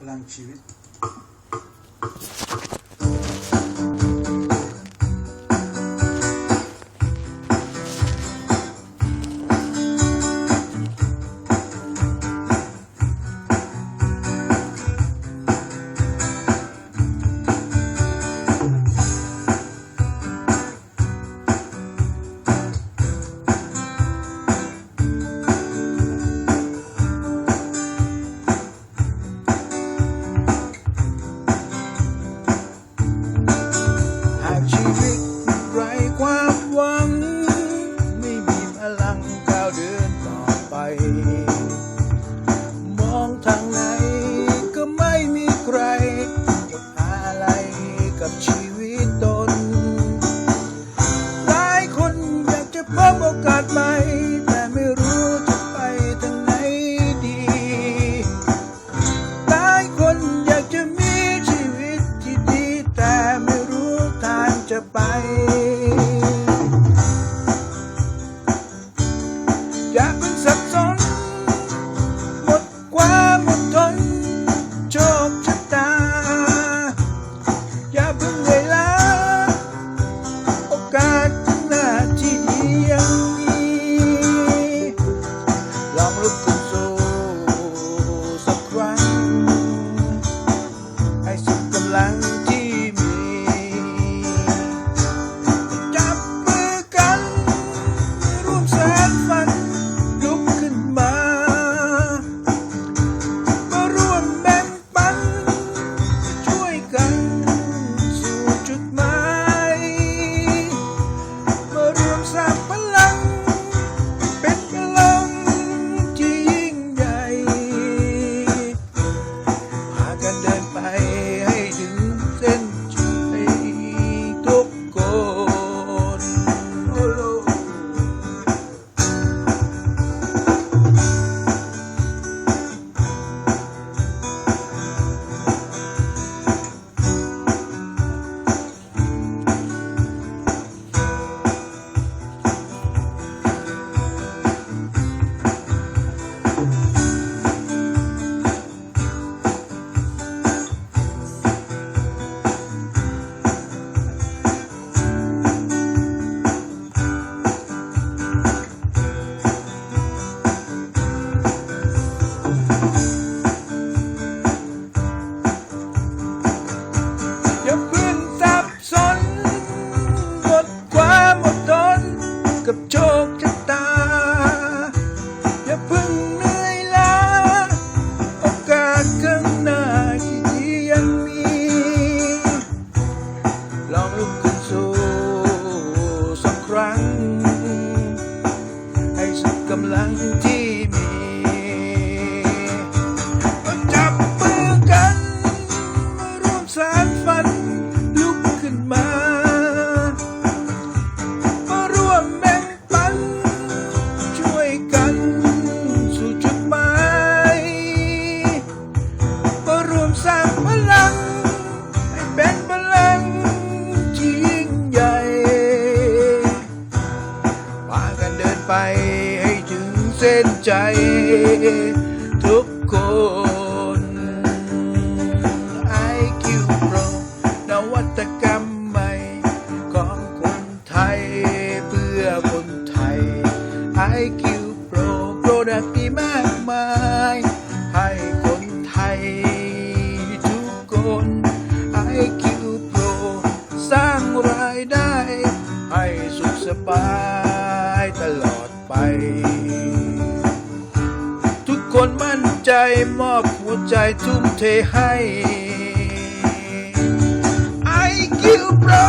พลังชีวิต ลังก้าวเดินต่อไป มองทางไหนก็ไม่มีใครอะไรกับชีวิตตน หลายคนอยากจะพบโอกาสใหม่ แต่ไม่รู้จะไปทางไหนดี หลายคนอยากจะมีชีวิตที่ดี แต่ไม่รู้ทางจะไป กำลังที่มีจับมือกัน ร่วมสานฝัน เส้นใจทุกคน IQ Pro นวัตกรรมใหม่ของคนไทยเพื่อคนไทย IQ Pro โปรดักต์ดีมากมาย ให้คนไทยทุกคน IQ Pro สร้างรายได้ ให้สุขสบายตลอดไป คนมั่นใจมอบหัวใจทุ่มเทให้ IQ Pro